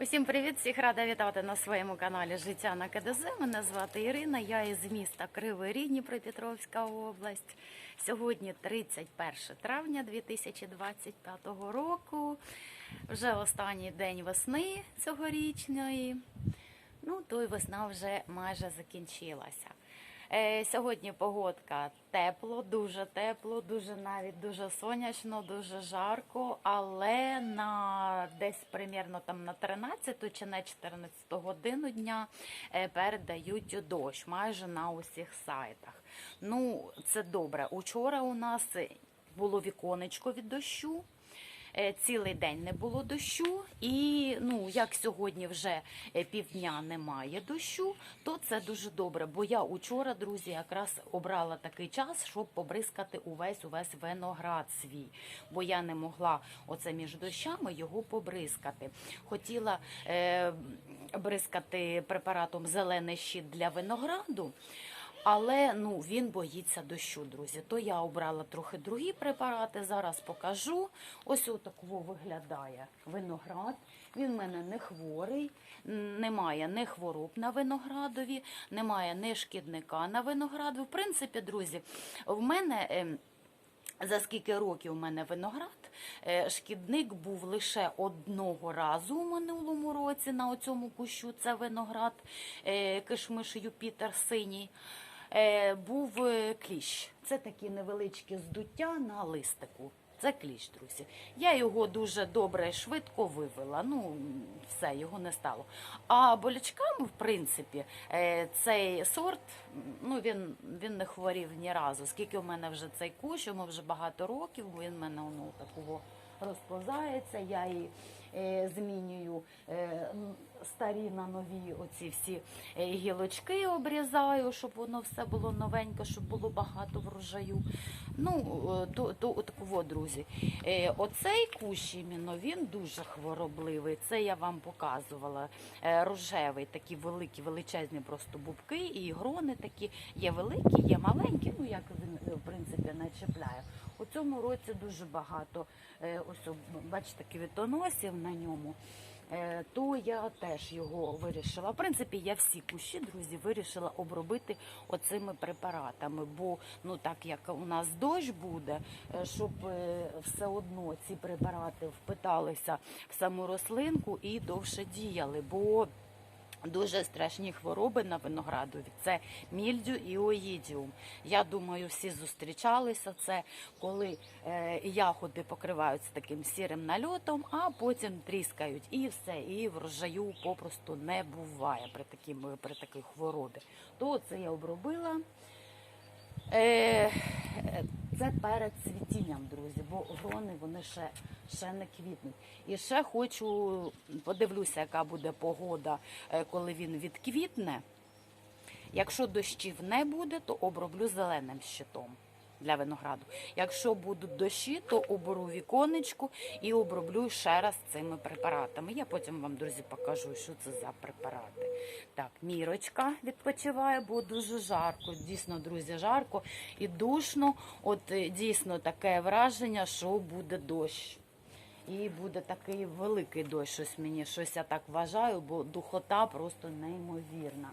Усім привіт! Всіх рада вітати на своєму каналі Життя на КДЗ. Мене звати Ірина. Я із міста Кривий Ріг, Дніпропетровська область. Сьогодні 31 травня 2025 року. Вже останній день весни цьогорічної. Ну, то й весна вже майже закінчилася. Е, Сьогодні погодка тепло, дуже тепло, дуже навіть дуже сонячно, дуже жарко, але на десь примірно там на 13 чи на 14 годину дня е, передають дощ майже на усіх сайтах. Ну, це добре. Учора у нас було віконечко від дощу. Е, Цілий день не було дощу, і ну як сьогодні вже е, півдня немає дощу, то це дуже добре. Бо я учора, друзі, якраз обрала такий час, щоб побризкати увесь увесь виноград свій. Бо я не могла оце між дощами його побризкати. Хотіла е, бризкати препаратом зелений щит для винограду. Але ну він боїться дощу, друзі. То я обрала трохи другі препарати. Зараз покажу. Ось отакого виглядає виноград. Він в мене не хворий, немає ні хвороб на виноградові, немає ні шкідника на винограду. В принципі, друзі, в мене. ем, за скільки років у мене виноград, е, шкідник був лише одного разу у минулому році на оцьому кущу. Це виноград е, кишмиш Юпітер синій. Е, Був е, кліщ. Це такі невеличкі здуття на листику. Це кліщ, друзі. Я його дуже добре і швидко вивела. Ну, все, його не стало. А болячками, в принципі, е, цей сорт, ну він, він не хворів ні разу. Скільки в мене вже цей кущ, йому вже багато років, він в мене ну, такого розповзається. Я і змінюю е, старі на нові оці всі е, гілочки обрізаю, щоб воно все було новеньке, щоб було багато врожаю. Ну, е, то, то такого, друзі. Е, Оцей кущ іменно, він дуже хворобливий. Це я вам показувала. Е, Рожевий, такі великі, величезні просто бубки, і грони такі є великі, є маленькі, ну як він е, в принципі не чіпляє. У цьому році дуже багато е, ось о, бачите, квітоносів на ньому. Е, То я теж його вирішила. В принципі, я всі кущі, друзі, вирішила обробити оцими препаратами. Бо ну так як у нас дощ буде, е, щоб все одно ці препарати впиталися в саму рослинку і довше діяли. Бо Дуже страшні хвороби на виноградові. Це мільдю і оїдіум. Я думаю, всі зустрічалися. Це коли е, ягоди покриваються таким сірим нальотом, а потім тріскають і все, і врожаю попросту не буває при такій, при такій хворобі. То це я обробила. Е, це перед цвітінням, друзі, бо грони вони ще, ще не квітнуть. І ще хочу подивлюся, яка буде погода, е, коли він відквітне. Якщо дощів не буде, то оброблю зеленим щитом для винограду. Якщо будуть дощі, то оберу віконечку і оброблю ще раз цими препаратами. Я потім вам, друзі, покажу, що це за препарати. Так, мірочка відпочиває, бо дуже жарко. Дійсно, друзі, жарко і душно. От е, дійсно таке враження, що буде дощ. І буде такий великий дощ, щось мені щось я так вважаю, бо духота просто неймовірна.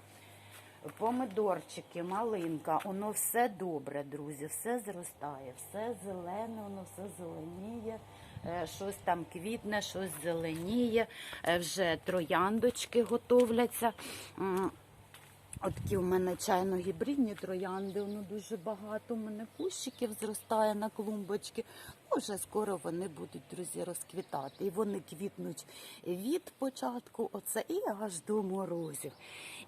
Помидорчики, малинка, воно все добре, друзі, все зростає, все зелене, воно все зеленіє, е, щось там квітне, щось зеленіє, е, вже трояндочки готовляться. М, От такі у мене чайно-гібридні троянди, воно дуже багато. У мене кущиків зростає на клумбочки. Вже скоро вони будуть, друзі, розквітати. І вони квітнуть від початку, оце і аж до морозів.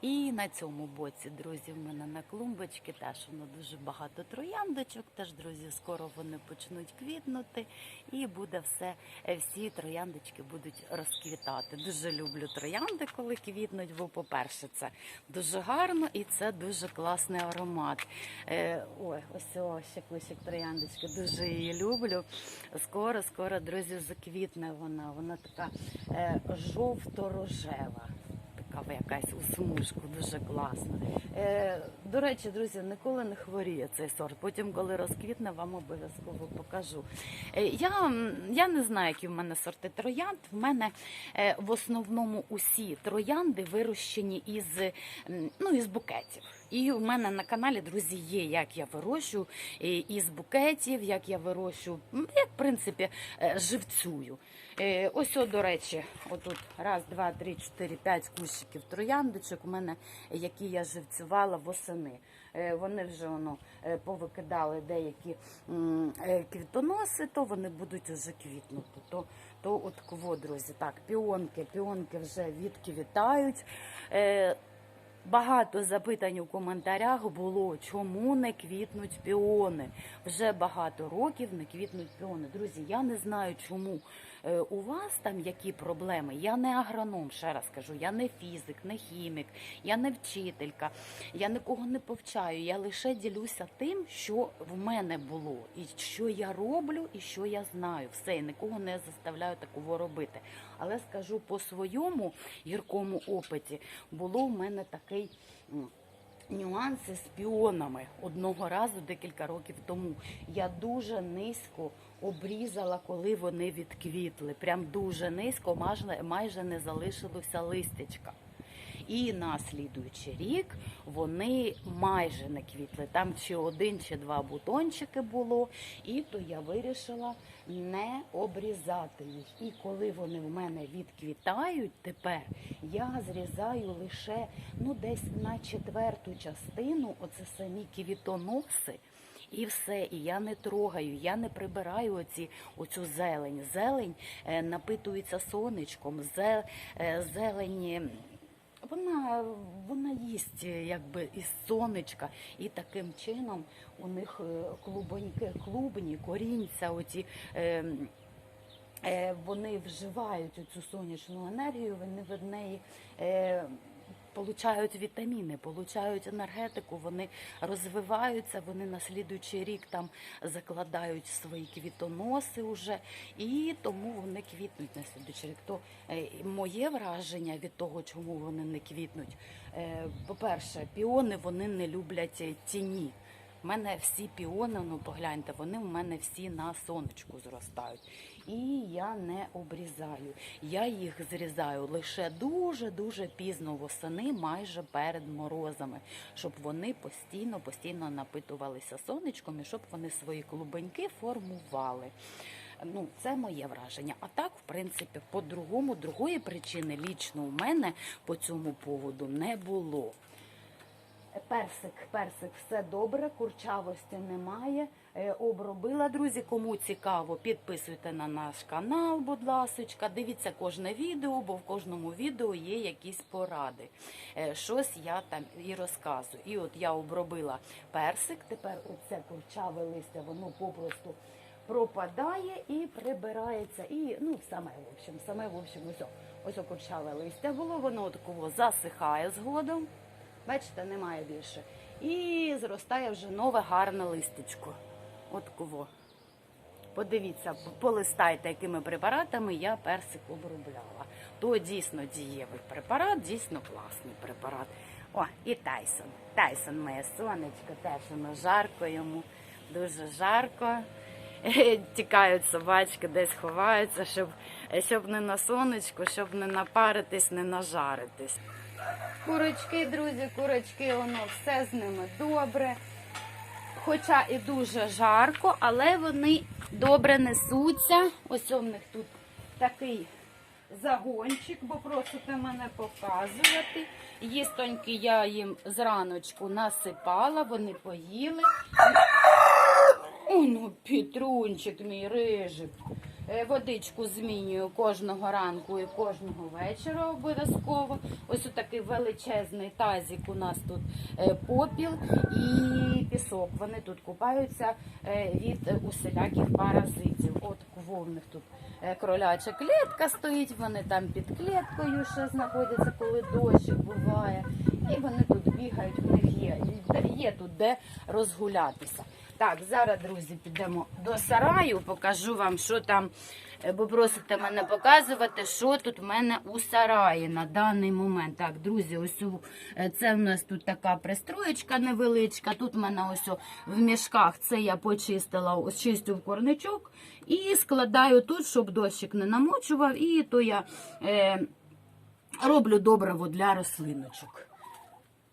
І на цьому боці, друзі, в мене на клумбочки теж воно дуже багато трояндочок. Теж, друзі, скоро вони почнуть квітнути, і буде все, е, всі трояндочки будуть розквітати. Дуже люблю троянди, коли квітнуть, бо, по-перше, це дуже гарно і це дуже класний аромат. Е, ой, ось ось ще кусик трояндочки, дуже її люблю. Скоро, скоро, друзі, заквітне вона. Вона така е, жовто-рожева. Така якась у дуже класна. Е, До речі, друзі, ніколи не хворіє цей сорт. Потім, коли розквітне, вам обов'язково покажу. Е, Я, я не знаю, які в мене сорти троянд. В мене е, в основному усі троянди вирощені із, ну, із букетів. І у мене на каналі, друзі, є, як я вирощую е, із букетів, як я вирощую, як в принципі е, живцюю. Е, Ось, о, до речі, отут раз, два, три, чотири, п'ять кущиків трояндочок у мене, які я живцювала восени. Вони вже воно повикидали деякі квітоноси, то вони будуть уже квітнути. То, то от кого, друзі, так, піонки, піонки вже відквітають. Багато запитань у коментарях було, чому не квітнуть піони. Вже багато років не квітнуть піони. Друзі, я не знаю, чому е, у вас там які проблеми. Я не агроном, ще раз кажу, я не фізик, не хімік, я не вчителька, я нікого не повчаю. Я лише ділюся тим, що в мене було, і що я роблю, і що я знаю. Все, і нікого не заставляю такого робити. Але скажу по своєму гіркому опиті, було в мене такий. Нюанси з піонами одного разу декілька років тому. Я дуже низько обрізала, коли вони відквітли. Прям дуже низько, майже не залишилося листячка. І на слідуючий рік вони майже не квітли. Там чи один, чи два бутончики було, і то я вирішила не обрізати їх. І коли вони в мене відквітають тепер, я зрізаю лише ну десь на четверту частину, оце самі квітоноси. І все, і я не трогаю, я не прибираю оці, оцю зелень. Зелень е, напитується сонечком, зе, е, зелень. Вона, вона їсть е, якби із сонечка, і таким чином у них е, клубоньки, клубні, корінця, оці, е, е, вони вживають цю сонячну енергію, вони від неї е, получають вітаміни, получають енергетику, вони розвиваються, вони на слідуючий рік там закладають свої квітоноси вже, і тому вони квітнуть на слідуючий рік. То е, моє враження від того, чому вони не квітнуть, е, по-перше, піони вони не люблять е, тіні. У мене всі піони, ну погляньте, вони в мене всі на сонечку зростають. І я не обрізаю. Я їх зрізаю лише дуже-дуже пізно восени, майже перед морозами, щоб вони постійно, постійно напитувалися сонечком і щоб вони свої клубеньки формували. Ну, це моє враження. А так, в принципі, по-другому, другої причини лічно у мене по цьому поводу не було. Персик, персик, все добре, курчавості немає. Е, Обробила, друзі. Кому цікаво, підписуйте на наш канал, будь ласочка. Дивіться кожне відео, бо в кожному відео є якісь поради. Е, Щось я там і розказую. І от я обробила персик. Тепер оце курчаве листя, воно попросту пропадає і прибирається. І ну саме в общем, саме в общем, ось ось курчаве листя було, воно такого засихає згодом. Бачите, немає більше. І зростає вже нове гарне листечко. От кого. Подивіться, полистайте, якими препаратами я персик обробляла. То дійсно дієвий препарат, дійсно класний препарат. О, і Тайсон. Тайсон моє сонечко, теж воно жарко йому, дуже жарко. Тікають собачки, десь ховаються, щоб, щоб не на сонечку, щоб не напаритись, не нажаритись. Курочки, друзі, курочки, воно все з ними добре. Хоча і дуже жарко, але вони добре несуться. Ось у них тут такий загончик, бо просите мене показувати. Їстоньки я їм зраночку насипала, вони поїли. О, ну, Петрунчик, мій рижик. Е, Водичку змінюю кожного ранку і кожного вечора обов'язково. Ось такий величезний тазик у нас тут е, попіл і пісок. Вони тут купаються е, від усіляких паразитів. От кого в них тут кроляча клітка стоїть, вони там під кліткою ще знаходяться, коли дощик буває. І вони тут бігають, в них є, є тут де розгулятися. Так, зараз, друзі, підемо до сараю, покажу вам, що там, е, бо просите мене показувати, що тут в мене у сараї на даний момент. Так, друзі, ось у, е, це в нас тут така пристроєчка невеличка. Тут в мене ось в мішках це я почистила, ось чистю в корничок і складаю тут, щоб дощик не намочував, і то я е, роблю добриво для рослиночок.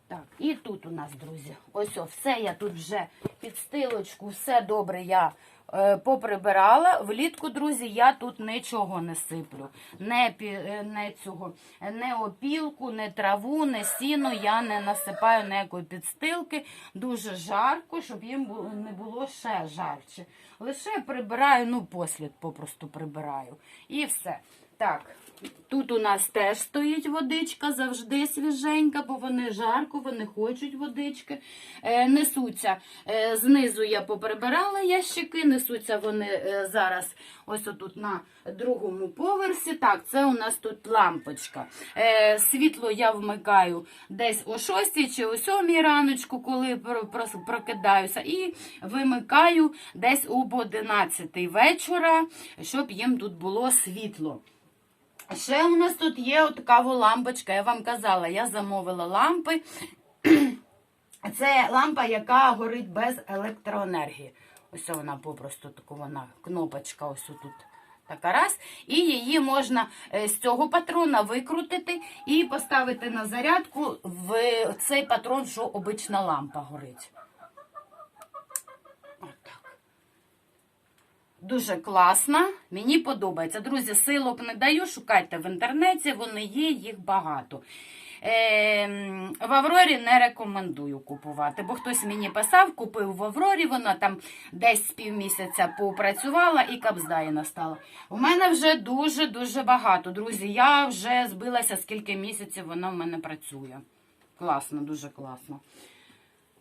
Так, і тут у нас, друзі, ось о, все я тут вже підстилочку, все добре я е, поприбирала. Влітку, друзі, я тут нічого не сиплю. Не, е, не цього, не опілку, не траву, не сіно. Я не насипаю ніякої підстилки. Дуже жарко, щоб їм не було ще жарче. Лише прибираю, ну, послід попросту прибираю. І все. Так, Тут у нас теж стоїть водичка, завжди свіженька, бо вони жарко, вони хочуть водички. Е, несуться. Е, знизу я поприбирала ящики, несуться вони е, зараз ось отут на другому поверсі. Так, це у нас тут лампочка. Е, світло я вмикаю десь о 6 чи о 7 раночку, коли про- про- прокидаюся, і вимикаю десь об 11 вечора, щоб їм тут було світло. Ще у нас тут є така лампочка. Я вам казала, я замовила лампи. Це лампа, яка горить без електроенергії. Ось вона попросту така вона, кнопочка ось тут. Така раз. І її можна е, з цього патрона викрутити і поставити на зарядку в цей патрон, що обична лампа горить. Дуже класна, мені подобається. Друзі, силок не даю, шукайте в інтернеті, вони є, їх багато. Е, в Аврорі не рекомендую купувати, бо хтось мені писав, купив в Аврорі, вона там десь півмісяця попрацювала і капздає настала. У мене вже дуже-дуже багато, друзі. Я вже збилася, скільки місяців вона в мене працює. Класно, дуже класно.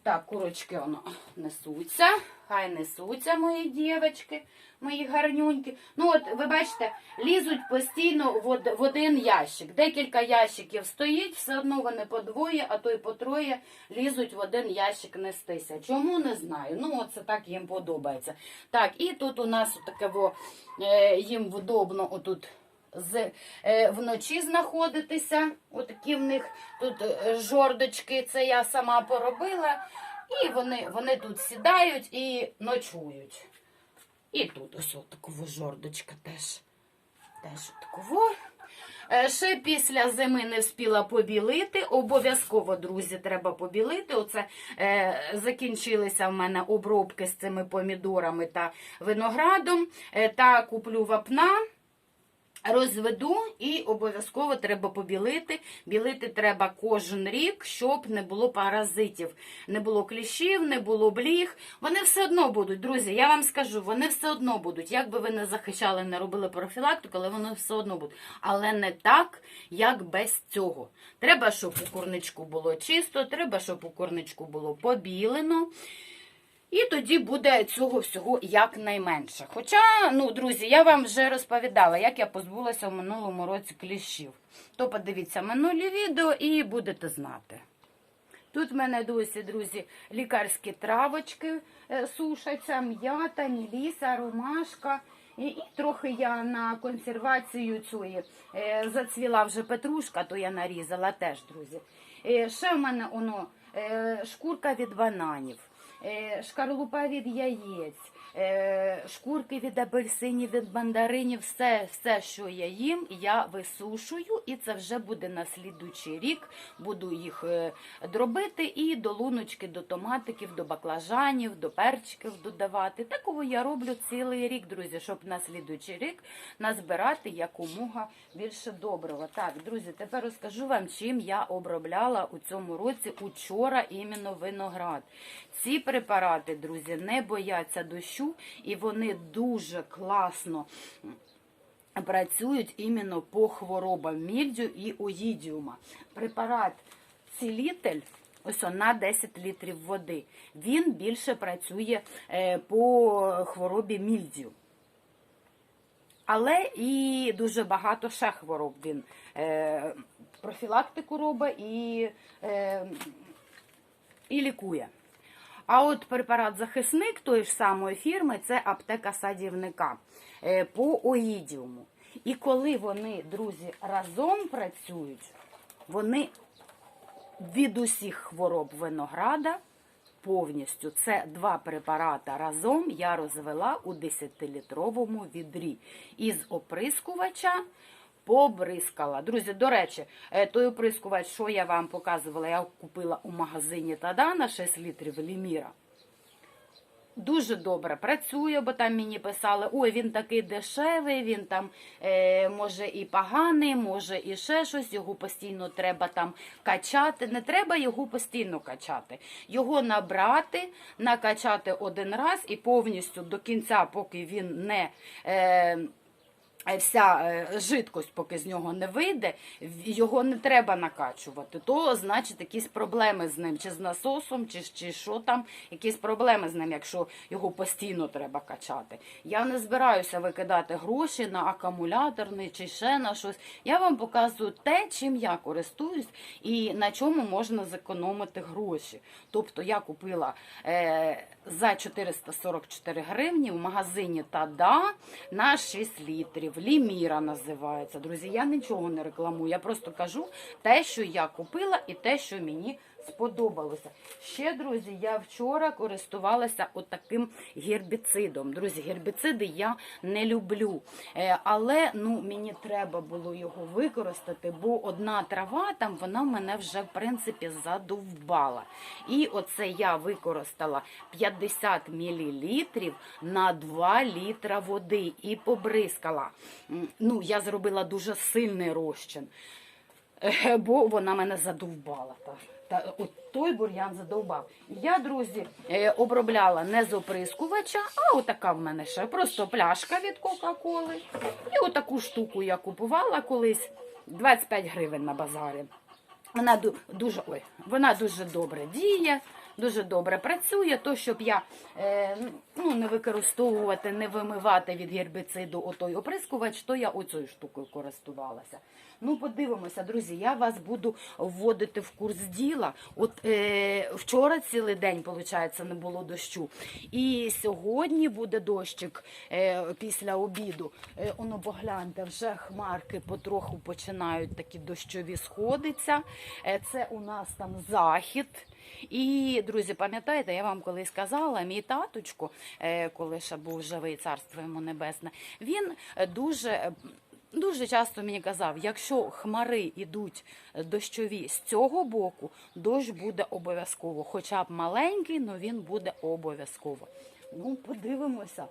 Так, курочки воно несуться. Хай несуться мої дівчатки, мої гарнюньки. Ну, от, ви бачите, лізуть постійно в, один ящик. Декілька ящиків стоїть, все одно вони по двоє, а то й по троє лізуть в один ящик нестися. Чому не знаю. Ну, оце так їм подобається. Так, і тут у нас таке е, їм вдобно отут з, е, вночі знаходитися. Отакі в них тут е, жордочки, це я сама поробила. І вони, вони тут сідають і ночують. І тут ось такого жордочка теж. Теж такого. Е, Ще після зими не вспіла побілити. Обов'язково, друзі, треба побілити. Оце е, закінчилися в мене обробки з цими помідорами та виноградом. Е, та куплю вапна. Розведу і обов'язково треба побілити. Білити треба кожен рік, щоб не було паразитів, не було кліщів, не було бліг. Вони все одно будуть, друзі. Я вам скажу, вони все одно будуть. Як би ви не захищали, не робили профілактику, але вони все одно будуть. Але не так, як без цього. Треба, щоб у курничку було чисто, треба, щоб у курничку було побілено. І тоді буде цього всього якнайменше. Хоча, ну, друзі, я вам вже розповідала, як я позбулася в минулому році кліщів. То подивіться минулі відео і будете знати. Тут в мене досі, друзі, лікарські травочки е, сушаться, м'ята, міліса, ромашка. І, і трохи я на консервацію цієї е, зацвіла вже петрушка, то я нарізала теж, друзі. Е, ще в мене воно е, шкурка від бананів, шкарлупа від яєць, е, шкурки від апельсинів, від мандаринів, все, все, що я їм, я висушую, і це вже буде на слідучий рік. Буду їх е, дробити і до луночки, до томатиків, до баклажанів, до перчиків додавати. Такого я роблю цілий рік, друзі, щоб на слідучий рік назбирати якомога більше доброго. Так, друзі, тепер розкажу вам, чим я обробляла у цьому році учора іменно виноград. Ці препарати, друзі, не бояться дощу, і вони дуже класно працюють іменно по хворобам мільдю і оїдіума. Препарат цілитель. Ось на 10 літрів води. Він більше працює е, по хворобі мільдю. Але і дуже багато ще хвороб він е, профілактику робить і, е, і лікує. А от препарат захисник тої ж самої фірми це аптека садівника е, по оїдіуму. І коли вони, друзі, разом працюють, вони від усіх хвороб винограда повністю. Це два препарати разом я розвела у 10-літровому відрі. Із оприскувача побризкала. Друзі, до речі, е, той оприскувач, що я вам показувала, я купила у магазині Тада на 6 літрів Ліміра. Дуже добре працює, бо там мені писали, ой, він такий дешевий, він там е, може і поганий, може і ще щось, його постійно треба там качати. Не треба його постійно качати. Його набрати, накачати один раз і повністю до кінця, поки він не. Е, Вся е, жидкость, поки з нього не вийде, його не треба накачувати. То значить якісь проблеми з ним, чи з насосом, чи, чи що там, якісь проблеми з ним, якщо його постійно треба качати. Я не збираюся викидати гроші на акумуляторний чи ще на щось. Я вам показую те, чим я користуюсь і на чому можна зекономити гроші. Тобто я купила е, за 444 гривні в магазині Тада на 6 літрів. Ліміра називається. Друзі, я нічого не рекламую. Я просто кажу те, що я купила, і те, що мені сподобалося. Ще, друзі, я вчора користувалася отаким гербіцидом. Друзі, гербіциди я не люблю. Е, але ну, мені треба було його використати, бо одна трава там вона мене вже в принципі задовбала. І оце я використала 50 мл на 2 літра води і побризкала. Ну, я зробила дуже сильний розчин. Е, бо вона мене задовбала. Та, та, от той бур'ян задовбав. Я, друзі, е, обробляла не з оприскувача, а отака в мене ще просто пляшка від Кока-Коли. І отаку штуку я купувала колись 25 гривень на базарі. Вона дуже, ой, вона дуже добре діє, дуже добре працює. То, щоб я е, ну, не використовувати, не вимивати від гербіциду отой оприскувач, то я оцею штукою користувалася. Ну, подивимося, друзі, я вас буду вводити в курс діла. От е, вчора цілий день, виходить, не було дощу. І сьогодні буде дощик е, після обіду. Е, оно погляньте, вже хмарки потроху починають такі дощові сходитися. Е, це у нас там захід. І, друзі, пам'ятаєте, я вам колись казала, мій таточко, е, коли ще був живий, царство йому небесне, він е, дуже. е, Дуже часто мені казав, якщо хмари йдуть дощові з цього боку, дощ буде обов'язково. Хоча б маленький, але він буде обов'язково. Ну, подивимося.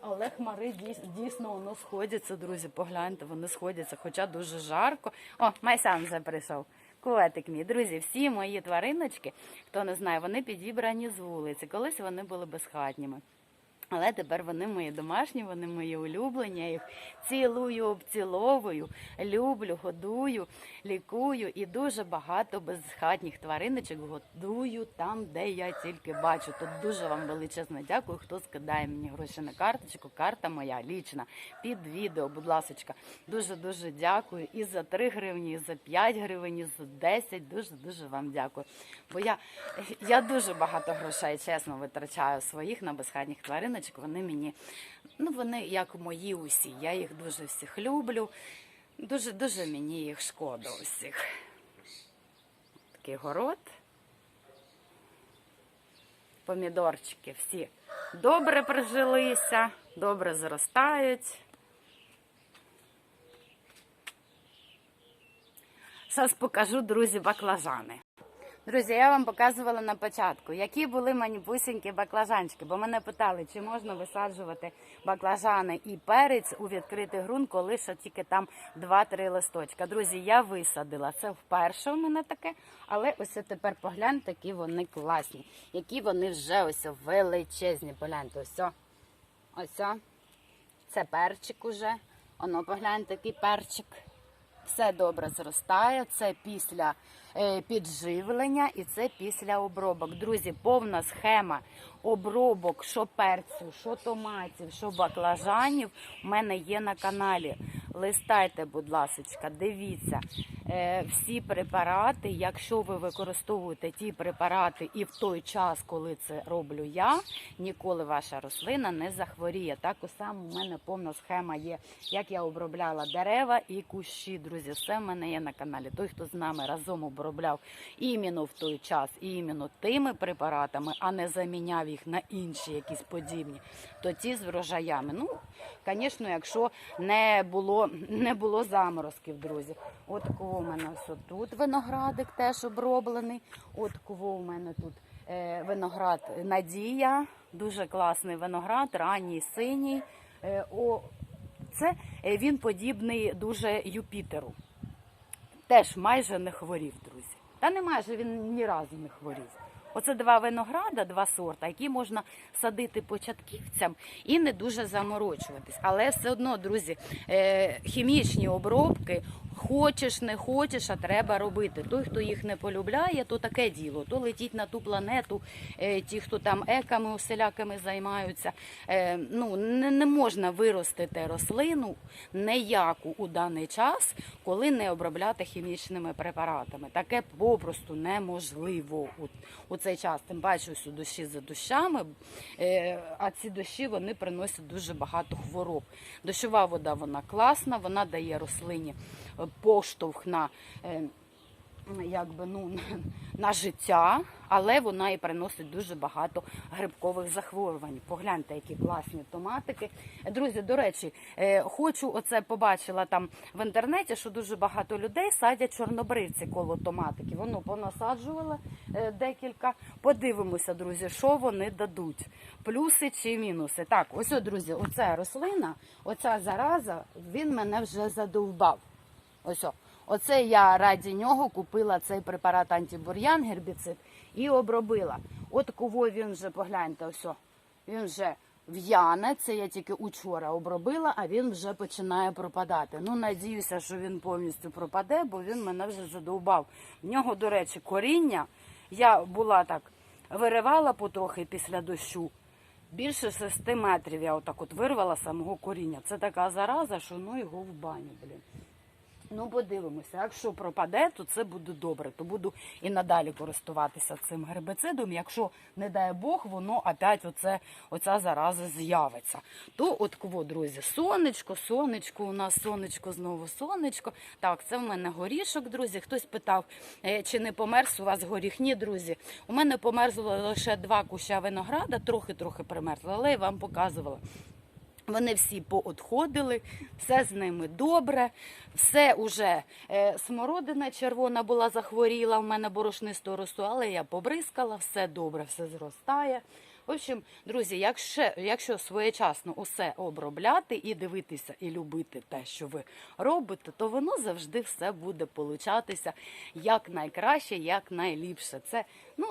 Але хмари дійсно воно сходяться, друзі. Погляньте, вони сходяться, хоча дуже жарко. О, Майсан вже прийшов. Котик мій, друзі, всі мої твариночки, хто не знає, вони підібрані з вулиці. Колись вони були безхатніми. Але тепер вони мої домашні, вони мої улюблені. Я їх цілую, обціловую, люблю, годую, лікую і дуже багато безхатніх твариночок годую там, де я тільки бачу. Тут дуже вам величезно дякую, хто скидає мені гроші на карточку. Карта моя лічна під відео, будь ласочка. Дуже дуже дякую. І за 3 гривні, і за 5 гривень, і за 10. Дуже дуже вам дякую. Бо я, я дуже багато грошей, чесно, витрачаю своїх на безхатніх твариночок. Вони мені, ну вони як мої усі. Я їх дуже всіх люблю. Дуже дуже мені їх шкода усіх. Такий город. Помідорчики всі добре прижилися, добре зростають. Зараз покажу, друзі, баклажани. Друзі, я вам показувала на початку, які були маніпусінькі баклажанчики, бо мене питали, чи можна висаджувати баклажани і перець у відкритий ґрунт, коли ще тільки там 2-3 листочка. Друзі, я висадила. Це вперше у мене таке, але ось тепер погляньте, які вони класні, які вони вже ось величезні. Погляньте, ось. Ось. Це перчик уже. Оно погляньте, який перчик. Все добре зростає. Це після е, підживлення і це після обробок. Друзі, повна схема обробок, що перцю, що томатів, що баклажанів, у мене є на каналі. Листайте, будь ласка, дивіться е, всі препарати. Якщо ви використовуєте ті препарати і в той час, коли це роблю я, ніколи ваша рослина не захворіє. Так само у мене повна схема є, як я обробляла дерева і кущі. Друзі, все в мене є на каналі. Той, хто з нами разом обробляв іменно в той час, іменно тими препаратами, а не заміняв їх на інші якісь подібні, то ті з врожаями. Ну, звісно, якщо не було, не було заморозків, друзі. От кого у мене ось тут виноградик теж оброблений. От кого у мене тут е, виноград Надія, дуже класний виноград, ранній синій. Е, о, це е, він подібний дуже Юпітеру. Теж майже не хворів, друзі. Та не майже він ні разу не хворів. Оце два винограда, два сорта, які можна садити початківцям і не дуже заморочуватись. Але все одно, друзі, е, хімічні обробки. Хочеш, не хочеш, а треба робити. Той, хто їх не полюбляє, то таке діло. То летіть на ту планету, е, ті, хто там еками, оселяками займаються. Е, Ну не, можна виростити рослину ніяку у даний час, коли не обробляти хімічними препаратами. Таке попросту неможливо у, цей час. Тим ось у дощі за дощами, е, а ці дощі вони приносять дуже багато хвороб. Дощова вода вона класна, вона дає рослині поштовх на. е, Якби ну на життя, але вона і приносить дуже багато грибкових захворювань. Погляньте, які класні томатики. Друзі, до речі, е, хочу оце побачила там в інтернеті, що дуже багато людей садять чорнобривці коло томатиків. Воно понасаджувала е, декілька. Подивимося, друзі, що вони дадуть. Плюси чи мінуси. Так, ось, друзі, оця рослина, оця зараза, він мене вже задовбав. Ось. Оце я раді нього купила цей препарат антибур'ян, гербіцид, і обробила. От кого він вже, погляньте, ось. Він вже в'яне, це я тільки учора обробила, а він вже починає пропадати. Ну, надіюся, що він повністю пропаде, бо він мене вже задовбав. В нього, до речі, коріння. Я була так, виривала потрохи після дощу. Більше 6 метрів я отак от вирвала самого коріння. Це така зараза, що ну його в баню, блін. Ну, подивимося. Якщо пропаде, то це буде добре. То буду і надалі користуватися цим гербицидом. Якщо, не дай Бог, воно опять оце, оця зараза з'явиться. То от кого, друзі, сонечко, сонечко, у нас сонечко, знову сонечко. Так, це в мене горішок, друзі. Хтось питав, е, чи не померз у вас горіх? Ні, друзі. У мене померзло лише два куща винограда, трохи-трохи примерзло, але я вам показувала. Вони всі поотходили, все з ними добре, все уже е, смородина червона була захворіла, в мене борошнисто росту, але я побризкала, все добре, все зростає. В общем, друзі, якщо, якщо своєчасно усе обробляти і дивитися, і любити те, що ви робите, то воно завжди все буде получатися як найкраще, як найліпше. Це ну